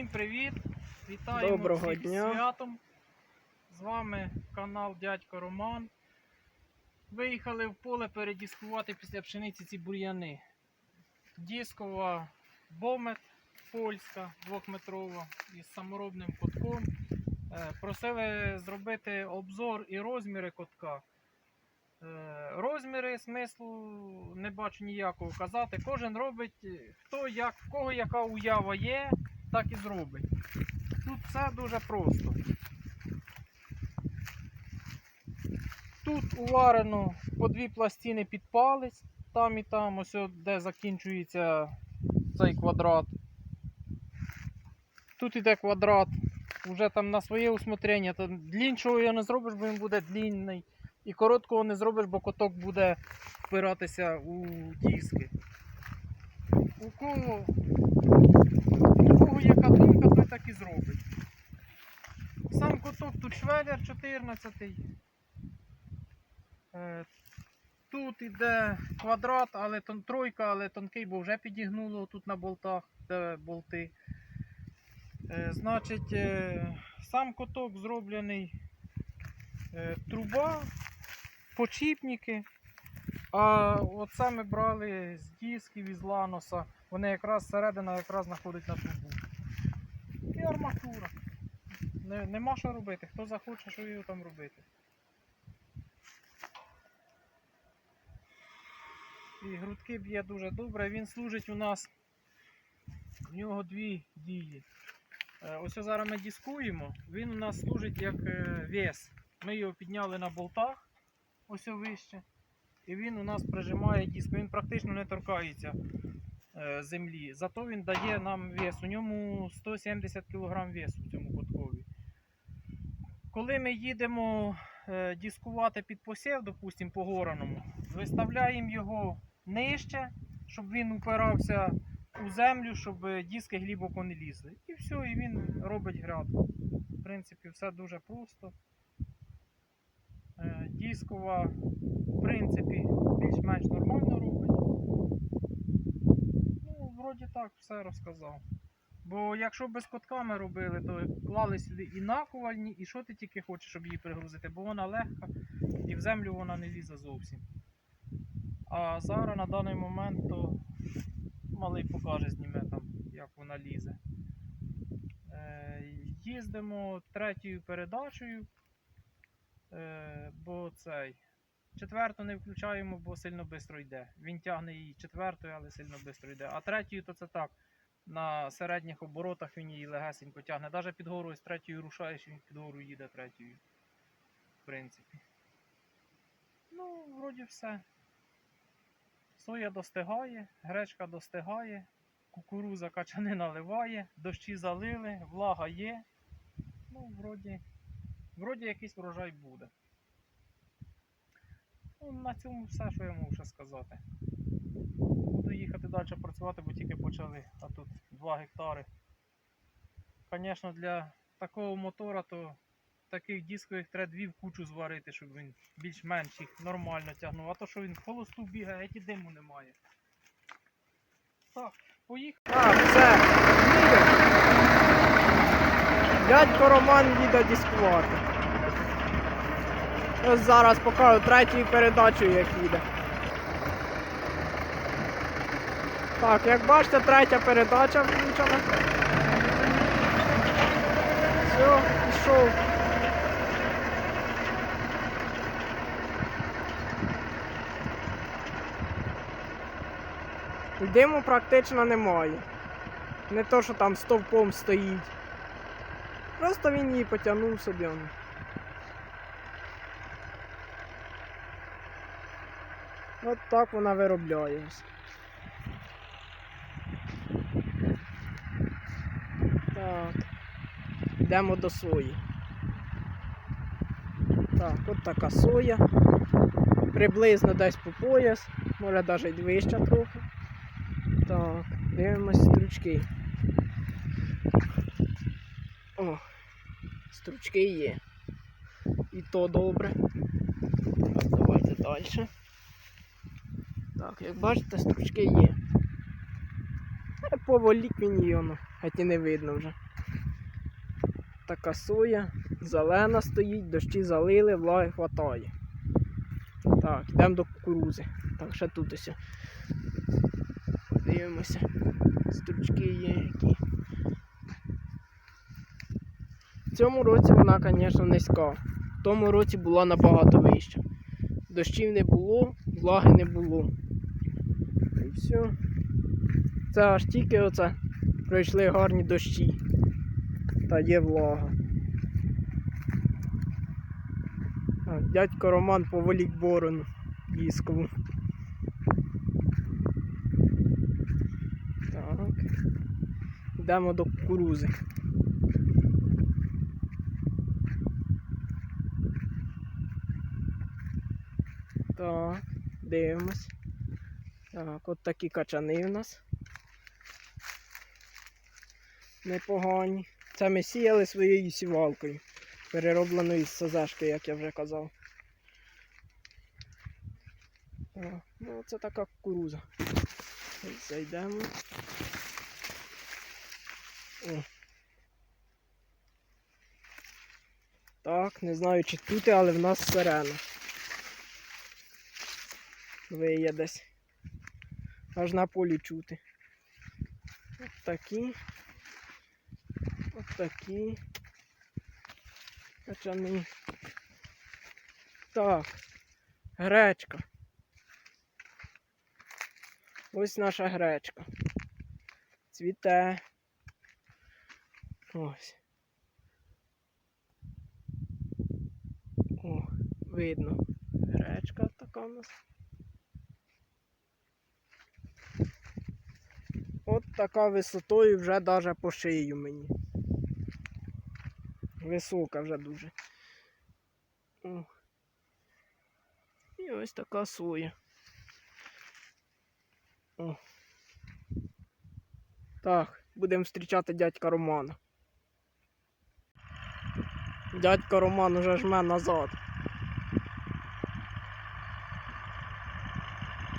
Всім привіт! Вітаємо Доброго всіх з дня. святом. З вами канал Дядько Роман. Виїхали в поле передіскувати після пшениці ці бур'яни. Діскова бомет польська двохметрова із саморобним котком. Е, Просили зробити обзор і розміри котка. Е, Розміри смислу не бачу ніякого казати. Кожен робить е, хто як, в кого яка уява є, так і зробить. Тут все дуже просто. Тут уварено по дві пластини під палець, там і там, ось де закінчується цей квадрат. Тут іде квадрат, вже там на своє усмотрення. Там дліншого його не зробиш, бо він буде длінний. І короткого не зробиш, бо коток буде впиратися у диски. У кого, у кого яка думка, той так і зробить. Сам коток тут швелер 14. Е, Тут іде квадрат, але тон, тройка, але тонкий, бо вже підігнуло тут на болтах, де болти. Е, Значить, е, сам коток зроблений труба, почіпники. А оце ми брали з дисків із ланоса. Вони якраз середина якраз знаходить на трубу. І арматура. Не, нема що робити. Хто захоче, що його там робити. І грудки б'є дуже добре. Він служить у нас. В нього дві дії. Е, Ось зараз ми дискуємо. Він у нас служить як е, вес. Ми його підняли на болтах, ось вище. І він у нас прижимає диск. Він практично не торкається е, землі. Зато він дає нам вес. У ньому 170 кг весу цьому. Коли ми їдемо е, дискувати під посів, допустимо, по гораному, виставляємо його нижче, щоб він упирався у землю, щоб диски глибоко не лізли. І все, і він робить грядку. В принципі, все дуже просто. Е, Дискова, в принципі, більш-менш нормально робить. Ну, вроді так, все розказав. Бо якщо без котка ми робили, то клали сюди і накувальні, і що ти тільки хочеш, щоб її пригрузити, бо вона легка і в землю вона не лізе зовсім. А зараз на даний момент то малий покаже, зніме там, як вона лізе. Е, їздимо третьою передачею, е, бо цей. Четверту не включаємо, бо сильно швидко йде. Він тягне її четвертою, але сильно швидко йде. А третьою то це так. На середніх оборотах він її легесенько тягне. Навіть під горою з третьою рушаєш, він під гору їде третьою. В принципі. Ну, вроді все. Соя достигає, гречка достигає, кукуруза качани наливає, дощі залили, влага є. Ну, вроді, вроді якийсь врожай буде. Ну, на цьому все, що я можу ще сказати. Їхати далі працювати, бо тільки почали, а тут 2 гектари. Звісно, для такого мотора, то таких дискових треба дві в кучу зварити, щоб він більш-менш їх нормально тягнув. А то, що він в холосту бігає, і диму немає. Так, поїхали. Так, все. Дядько Роман їде дискувати. Ось зараз покажу третю передачу, як їде. Так, як бачите, третя передача включена. Все, пішов. Диму практично немає. Не то, що там стовпом стоїть. Просто він її потягнув собі. От так вона виробляється. Так. Йдемо до сої. Так, от така соя. Приблизно десь по пояс, може навіть вища трохи. Так, дивимось стручки. О, стручки є. І то добре. Так, давайте далі. Так, як бачите, стручки є. Поволік він геть і не видно вже. Така соя, зелена стоїть, дощі залили, влаги хватає. Так, йдемо до кукурузи. Так, ще тут ось. Дивимося. Стручки є які. В цьому році вона, звісно, низька. В тому році була набагато вища. Дощів не було, влаги не було. І все. Це аж тільки оце пройшли гарні дощі. Та є влага. Дядько Роман поволік борону діскову. Так. Йдемо до кукурузи. Так, дивимось. Так, от такі качани в нас. Непогані. Це ми сіяли своєю сівалкою, переробленою з СЗшки, як я вже казав. Ну це така кукуруза. Зайдемо. О. Так, не знаю чи тут, але в нас сирена. Виє десь. Аж на полі чути. От такі. Такі. Качани. Так. Гречка. Ось наша гречка. Цвіте. Ось. О, видно. Гречка така у нас. От така висотою вже даже по шию мені. Висока вже дуже. О. І ось така соя. О. Так, будемо зустрічати дядька Романа. Дядько Роман уже жме назад.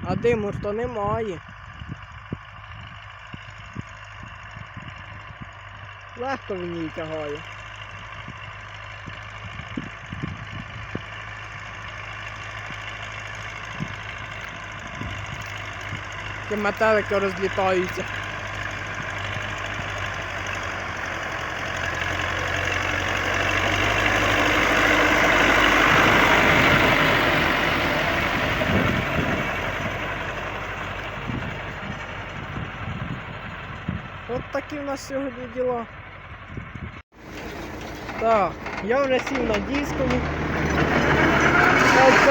А диму ж то немає. Легко він її тягає. Ті метелики розлітаються. От такі в нас сьогодні діла. Так, я вже сів на дискові.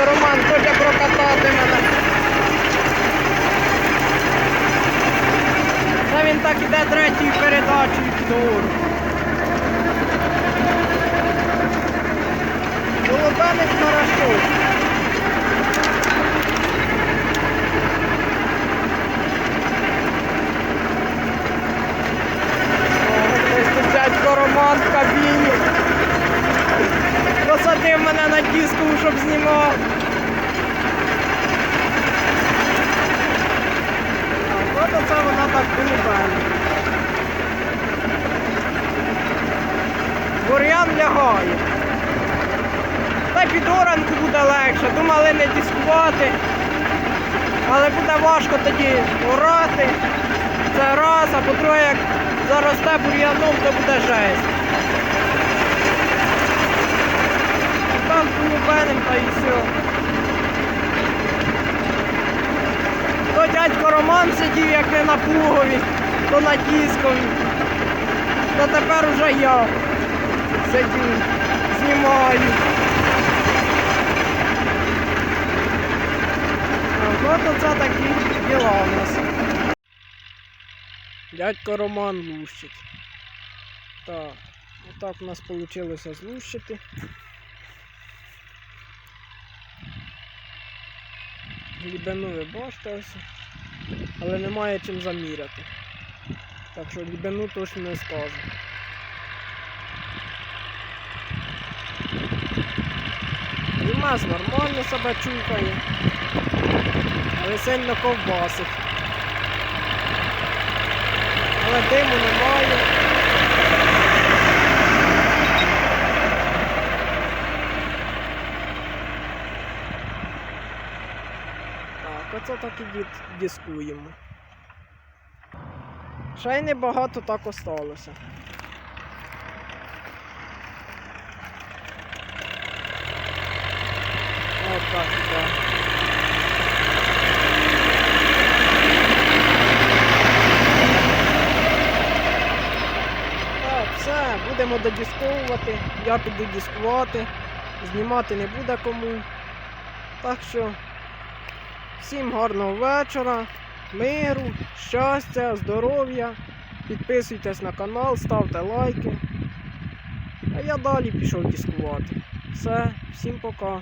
Роман хоче прокатати мене. Та він так іде третьою передачею під гору. Ось тут дядько Роман в кабіні. Посадив мене на диску, щоб знімав. Так, От оце вона так полюбена. Бур'ян лягає. Та й під оранку буде легше. Думали не дискувати. Але буде важко тоді орати. Це раз, а по-друге, як заросте бур'яном, то буде жесть. Там полюбеним та і все. То дядько Роман сидів, як не на плугові, то на дискові. То тепер уже я сидів, знімаю. А, От оце такі діла у нас. Дядько Роман лущить. Так, отак у нас вийшло злущити. Глибину ви бачите ось, але немає чим заміряти. Так що глибину точно не скажу. Дімас нормально себе але ковбасить. Але диму немає. Так, оце так і дискуємо. Ще й небагато так осталося. Так, так. Так, все, будемо додісковувати. Я піду дискувати. Знімати не буде кому. Так що всім гарного вечора, миру, щастя, здоров'я. Підписуйтесь на канал, ставте лайки. А я далі пішов дискувати. Все, всім пока.